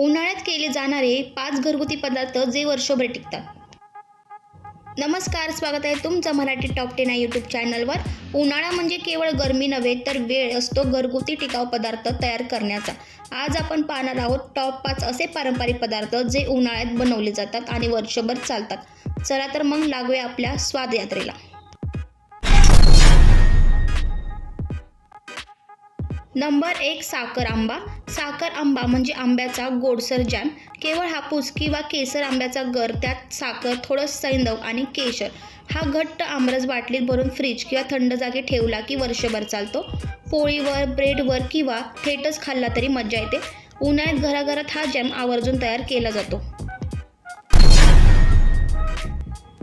उन्हाळ्यात केले जाणारे पाच घरगुती पदार्थ जे वर्षभर टिकतात. नमस्कार स्वागत आहे तुमचं मराठी टॉप टेन या यूट्यूब चॅनलवर. उन्हाळा म्हणजे केवळ गरमी नव्हे तर वेळ असतो घरगुती टिकाऊ पदार्थ तयार करण्याचा. आज आपण पाहणार आहोत टॉप पाच असे पारंपरिक पदार्थ जे उन्हाळ्यात बनवले जातात आणि वर्षभर चालतात. चला तर मग लागूया आपल्या स्वाद नंबर एक साखर आंबा. साखर आंबा म्हणजे आंब्याचा गोडसर जॅम. केवळ हापूस किंवा केसर आंब्याचा गर त्यात साखर थोडं सैंदव आणि केशर. हा घट्ट आमरस बाटलीत भरून फ्रीज किंवा थंड जागी ठेवला की वर्षभर चालतो. पोळीवर ब्रेडवर किंवा थेटच खाल्ला तरी मजा येते. उन्हाळ्यात घराघरात हा जॅम आवर्जून तयार केला जातो.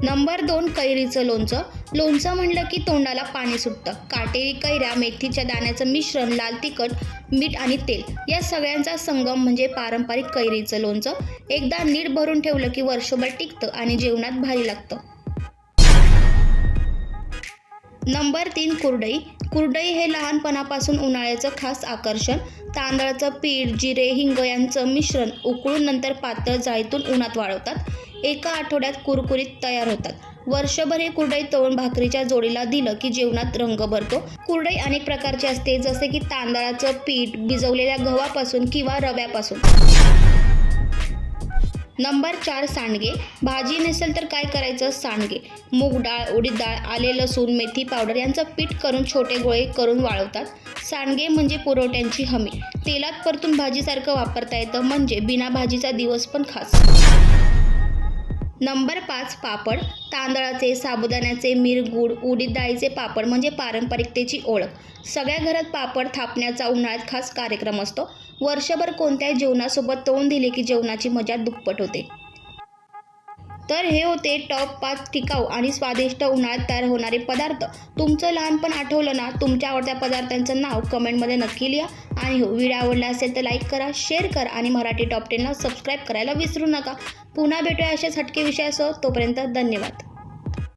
नंबर दोन कैरीचं लोणचं. लोणचं म्हणलं की तोंडाला पाणी सुटतं. काटेरी कैऱ्या मेथीच्या दाण्याचं मिश्रण लाल तिखट मीठ आणि तेल. या सगळ्यांचा संगम म्हणजे पारंपरिक कैरीचं लोणचं. एकदा नीट भरून ठेवलं की वर्षभर टिकतं आणि जेवणात भारी लागतं. नंबर तीन कुरडई. कुरडई हे लहानपणापासून उन्हाळ्याचं खास आकर्षण. तांदळाचं पीठ जिरे हिंग यांचं मिश्रण उकळून नंतर पातळ जाळीतून उन्हात वाळवतात. एका आठवड्यात कुरकुरीत तयार होतात. वर्षभर हे कुरडई तळून भाकरीच्या जोडीला दिलं की जेवणात रंग भरतो. कुरडई अनेक प्रकारची असते जसे की तांदळाचं पीठ भिजवलेल्या गव्हापासून किंवा रव्यापासून. नंबर चार सांडगे. भाजी नसेल तर काय करायचं? सांडगे. मूग डाळ उडीद डाळ आले लसूण मेथी पावडर यांचं पीठ करून छोटे गोळे करून वाळवतात. सांडगे म्हणजे पुरवठ्यांची हमी. तेलात परतून भाजीसारखं वापरता येतं म्हणजे बिना भाजीचा दिवस पण खास. नंबर पाच पापड तांदळाचे साबुदाण्याचे मिरगूड उडीद डाळीचे पापड म्हणजे पारंपरिकतेची ओळख. सगळ्या घरात पापड थापण्याचा उन्हाळ्यात खास कार्यक्रम असतो. वर्षभर कोणत्याही जेवणासोबत तोंड दिले की जेवणाची मजा दुप्पट होते. तर हे होते टॉप पाच टिकाऊ आणि स्वादिष्ट उन्हाळ्यात तयार होणारे पदार्थ. तुमचं लहानपण आठवलं ना तुमच्या आवडत्या पदार्थांचं नाव कमेंटमध्ये नक्की लिहा. आणि हो व्हिडिओ आवडला असेल तर लाईक करा शेअर करा आणि मराठी टॉप टेनला सबस्क्राईब करायला विसरू नका. पुन्हा भेटूया अशाच हटके विषयासह. तोपर्यंत धन्यवाद.